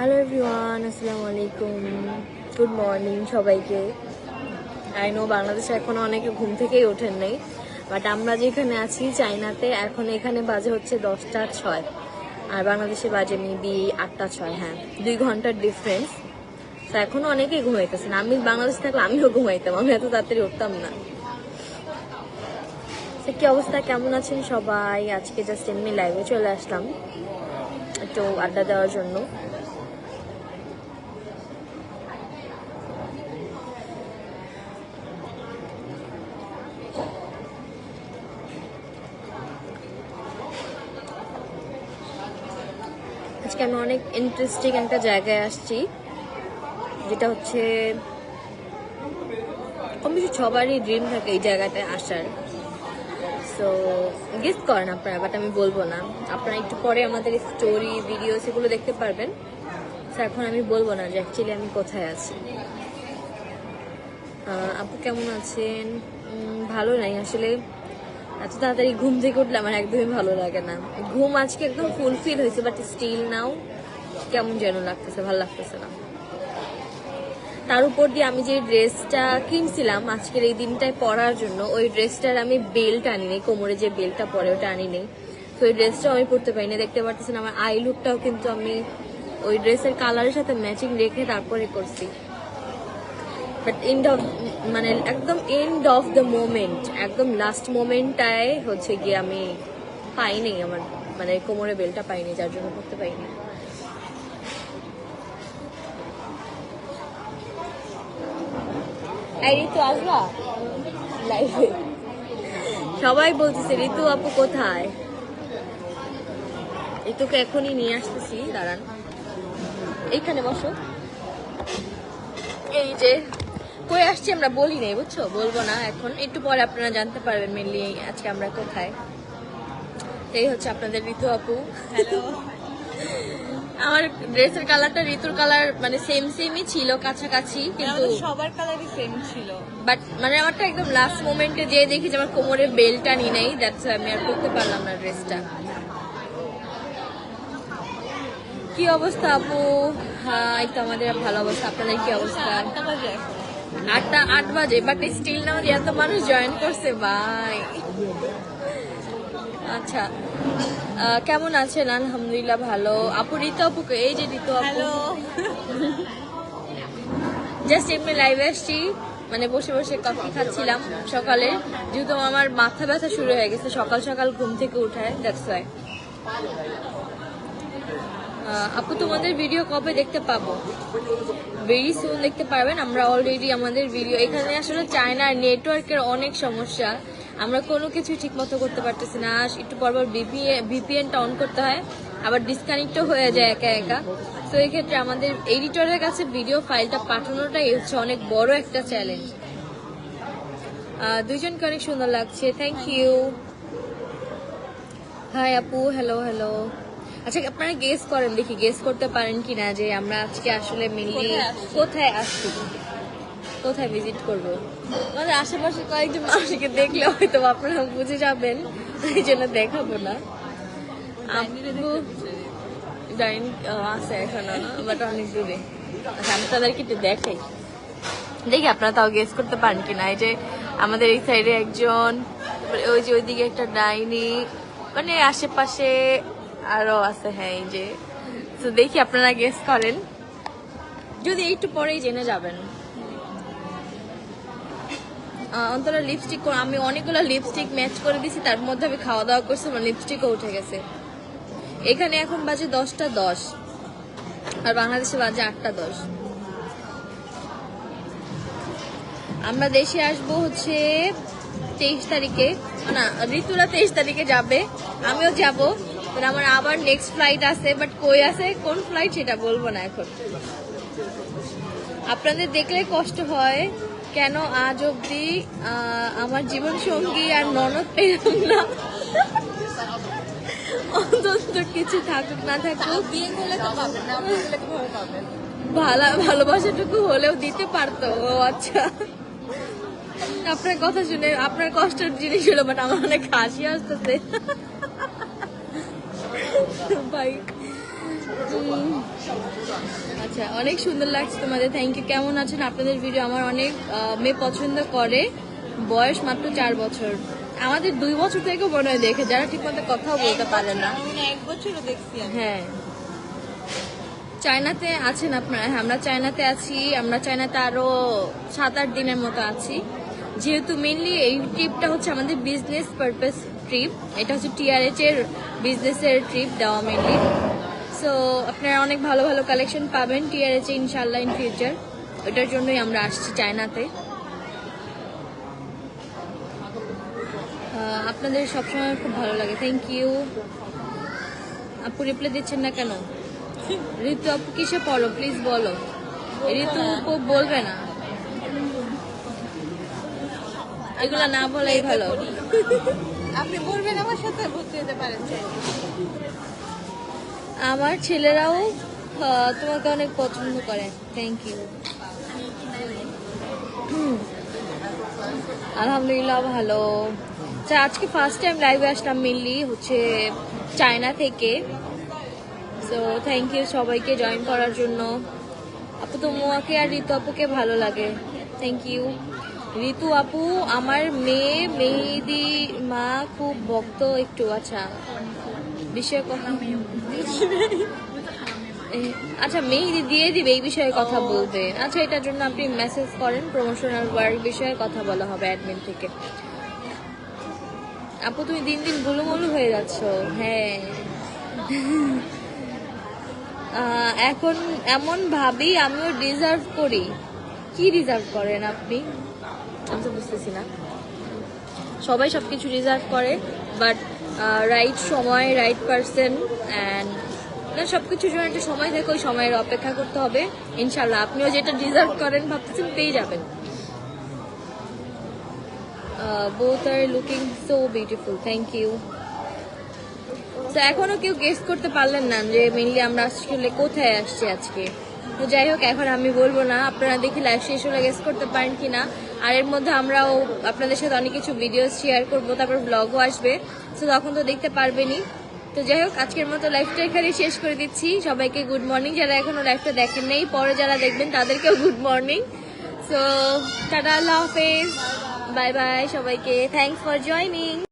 Hello everyone আসসালামু আলাইকুম good morning সবাইকে। আই নো বাংলাদেশে এখনও অনেকে ঘুম থেকেই ওঠেন নাই বাট আমরা যেখানে আছি চাইনাতে এখন এখানে বাজে হচ্ছে দশটা ছয়। আর বাংলাদেশে বাজে মেবি আটটা ছয় হ্যাঁ। দুই ঘণ্টার ডিফারেন্স তো এখনও অনেকেই ঘুমাইতেছেন। আমি বাংলাদেশে থাকলে আমিও ঘুমাইতাম, আমি এত তাড়াতাড়ি উঠতাম না। কি অবস্থা? কেমন আছেন সবাই? আজকে জাস্ট এমনি লাইভে চলে আসলাম, একটু আড্ডা দেওয়ার জন্য। আজকে আমি অনেক ইন্টারেস্টিং একটা জায়গায় আসছি, যেটা হচ্ছে, কম বেশি সবারই ড্রিম থাকে এই জায়গাটায় আসার। সো গেস্ট করেন আপনারা বাট আমি বলব না। আপনারা একটু পরে আমাদের স্টোরি ভিডিও সেগুলো দেখতে পারবেন। তো এখন আমি বলব না যে অ্যাকচুয়ালি আমি কোথায় আছি। আপু কেমন আছেন? ভালো নাই, আসলে এত তাড়াতাড়ি ঘুম থেকে উঠলে আমার একদমই ভালো লাগে না। ঘুম আজকে একদম ফুলফিল হয়েছে বাট স্টিল নাও কেমন যেন লাগতেছে, ভালো লাগতেছে না। তার উপর দিয়ে আমি যে ড্রেসটা কিনছিলাম, আজকের এই দিনটায় পরার জন্য, ওই ড্রেসটার আমি বেল্ট আনি নেই কোমরে যে বেল্টটা পরে ওটা আনি নেই তো ওই ড্রেসটাও আমি পরতে পারিনি, দেখতে পারতেছেন আমার আই লুকটাও কিন্তু আমি ওই ড্রেসের কালারের সাথে ম্যাচিং রেখে তারপরে করছি বাট এন্ড অফ মানে একদম এন্ড অফ দ্য মোমেন্ট একদম লাস্ট মোমেন্টটায় হচ্ছে গিয়ে আমি পাইনি আমার মানে কোমরে বেলটা পাইনি, যার জন্য করতে পাইনি এই ঋতু, আসবা? লাইভে সবাই বলতেছে, ঋতু আপু কোথায়? ঋতুকে এখনই নিয়ে আসতেছি, দাঁড়ান। এইখানে বসো। এই যে কই আসছি আমরা বলি নাই বুঝছ? বলব না এখন। একটু পরে আপনারা জানতে পারবেন মেনলি আজকে আমরা কোথায়। এই হচ্ছে আপনাদের ঋতু আপু। হ্যালো আমার ড্রেসের কালারটা ঋতুর কালার মানে সেম সেমই ছিল কাছাকাছি কিন্তু সবার কালারই সেম ছিল। বাট মানে আমারটা একদম লাস্ট মোমেন্টে যে দেখি যে আমার কোমরে বেলটা নি নেই দ্যাটস আমি আর করতে পারলাম না ড্রেসটা। কি অবস্থা আপু? হ্যাঁ এই তো আমাদের ভালো অবস্থা। আপনাদের কি অবস্থা? আটটা আট বাজে বাট স্টিল নাও এত মানুষ জয়েন করছে ভাই আচ্ছা কেমন আছেন? আলহামদুলিল্লাহ ভালো। আপু ঋতু আপুকে এই যে ঋতু আপু। জাস্ট এমনি লাইভে আসছি মানে বসে বসে কফি খাচ্ছিলাম সকালে। যেহেতু আমার মাথা ব্যথা শুরু হয়ে গেছে সকাল সকাল ঘুম থেকে উঠায় দ্যাটস ওয়াই আপু, তোমাদের ভিডিও কবে দেখতে পাবো? ভেরি সুন দেখতে পারবেন। আমরা অলরেডি আমাদের ভিডিও এখানে আসলে চায়নার নেটওয়ার্কের অনেক সমস্যা। আমরা কোনো কিছু ঠিক মতো করতে পারতেছি না। একটু পরপর ভিপিএনটা অন করতে হয়। আবার ডিসকানেক্টও হয়ে যায় একা একা। তো এই ক্ষেত্রে আমাদের এডিটরের কাছে ভিডিও ফাইলটা পাঠানোটাই হচ্ছে অনেক বড় একটা চ্যালেঞ্জ দুইজনকে অনেক সুন্দর লাগছে। থ্যাংক ইউ হাই আপু। হ্যালো হ্যালো আচ্ছা আপনারা গেস করেন দেখি গেস করতে পারেন কি না যে আমরা আজকে আসলে মেনলি কোথায় আসছি? কোথায় ভিজিট করব? আমাদের আশেপাশে কয়েকজন মানুষকে দেখলে হয়তো আপনারা বুঝে যাবেন এই জন্য দেখাবো না। ডাইন আছে এখনও বাট অনেক দূরে। আচ্ছা আমি তাদেরকে একটু দেখাই। দেখি আপনারা তাও গেস করতে পারেন কিনা। এই যে আমাদের এই সাইডে একজন ওই যে ওইদিকে একটা ডাইনি মানে আশেপাশে আরও আছে হ্যাঁ এই যে। তো দেখি আপনারা গেস করেন। যদি একটু পরেই জেনে যাবেন। অন্তরা লিপস্টিক আমি অনেকগুলো লিপস্টিক ম্যাচ করে দিছি, তার মধ্যে আমি খাওয়া দাওয়া করছি, আমার লিপস্টিকও উঠে গেছে। এখানে এখন বাজে দশটা দশ। আর বাংলাদেশে বাজে আটটা দশ। আমরা দেশে আসব হচ্ছে তেইশ তারিখে। না, ঋতুরা তেইশ তারিখে যাবে। আমিও যাব। আমার আবার নেক্সট ফ্লাইট আছে বাট কই আছে, কোন ফ্লাইট সেটা বলব না এখন। আপনাদের দেখলে কষ্ট হয়, কেন আজ অব্দি আমার জীবন সঙ্গী আর ননদ পেলাম না? অন্তত কিছু থাকুক, না থাকুক। ভালো, ভালোবাসাটুকু হলেও দিতে পারতো। ও আচ্ছা। আপনার কথা শুনে আপনার কষ্টের জিনিস হলো বাট আমার অনেক হাসি আসতেছে। আচ্ছা অনেক সুন্দর লাগছে তোমাদের। থ্যাংক ইউ কেমন আছেন আপনাদের ভিডিও আমার অনেক মেয়ে পছন্দ করে। বয়স মাত্র চার বছর। আমাদের দুই বছর থেকে মনে হয় দেখে যারা ঠিক মতো কথাও বলতে পারে না। এক বছরও দেখছি হ্যাঁ। চায়নাতে আছেন আপনারা? হ্যাঁ আমরা চায়নাতে আছি। আমরা চায়নাতে আরও সাত আট দিনের মতো আছি। যেহেতু মেনলি এই ট্রিপটা হচ্ছে আমাদের বিজনেস পারপাস ট্রিপ এটা হচ্ছে টিআরএচ এর বিজনেসের ট্রিপ দেওয়া মেনলি সো আপনারা অনেক ভালো ভালো কালেকশন পাবেন টিআরএচ ইনশাল্লাহ ইন ফিউচার ওটার জন্যই আমরা আসছি চায়নাতে। আপনাদের সবসময় খুব ভালো লাগে। থ্যাংক ইউ আপু রিপ্লাই দিচ্ছেন না কেন? ঋতু আপু কিসে পড়ো? প্লিজ বলো। ঋতু বলবে না। এগুলো না বলাই ভালো। আপনি বলবেন আমার সাথে পারেন। আমার ছেলেরাও তোমাকে অনেক পছন্দ করে। থ্যাংক ইউ আলহামদুলিল্লাহ, ভালো। আচ্ছা আজকে ফার্স্ট টাইম লাইভে আসলাম মেনলি হচ্ছে চায়না থেকে। সো থ্যাংক ইউ সবাইকে জয়েন করার জন্য। আপু তো মোয়াকে আর ঋতু আপুকে ভালো লাগে। থ্যাংক ইউ ঋতু আপু, আমার মেয়ে, মেহেদি, মা খুব ভক্ত একটু আচ্ছা। বিষয়ে কথা আচ্ছা মেহেদি দিয়ে দিবে, এই বিষয়ে কথা বলবে। আচ্ছা এটার জন্য আপনি মেসেজ করেন প্রমোশনাল ওয়ার্ক বিষয়ে কথা বলা হবে অ্যাডমিন থেকে। আপু, তুমি দিন দিন গুলুমুলু হয়ে যাচ্ছ। হ্যাঁ। এখন এমন ভাবি, আমিও ডিজার্ভ করি। কি ডিজার্ভ করেন আপনি? বুঝতেছি না। সবাই সবকিছু রিজার্ভ করে বাট রাইট সময় রাইট পারসন অ্যান্ড না সবকিছুর জন্য একটা সময় থাকে ওই সময়ের অপেক্ষা করতে হবে। ইনশাল্লাহ আপনিও যেটা ডিজার্ভ করেন, ভাবতেছেন, পেয়ে যাবেন। Both are looking so beautiful thank you তো এখনও কেউ গেস করতে পারলেন না যে মেনলি আমরা আসলে কোথায় আসছি আজকে। তো যাই হোক, এখন আমি বলব না, আপনারা দেখি লাইভ শেষ হলে গেস করতে পারেন কিনা। আর এর মধ্যে আমরাও আপনাদের সাথে অনেক কিছু ভিডিও শেয়ার করব, তারপর ব্লগও আসবে। তো তখন তো দেখতে পারবেনই। তো যাই হোক, আজকের মতো লাইফটা এখানে শেষ করে দিচ্ছি। সবাইকে গুড মর্নিং যারা এখনও লাইফটা দেখেন নেই, পরে যারা দেখবেন তাদেরকেও গুড মর্নিং সো টাটা, আল্লাহ হাফেজ। বাই বাই সবাইকে। Thanks for joining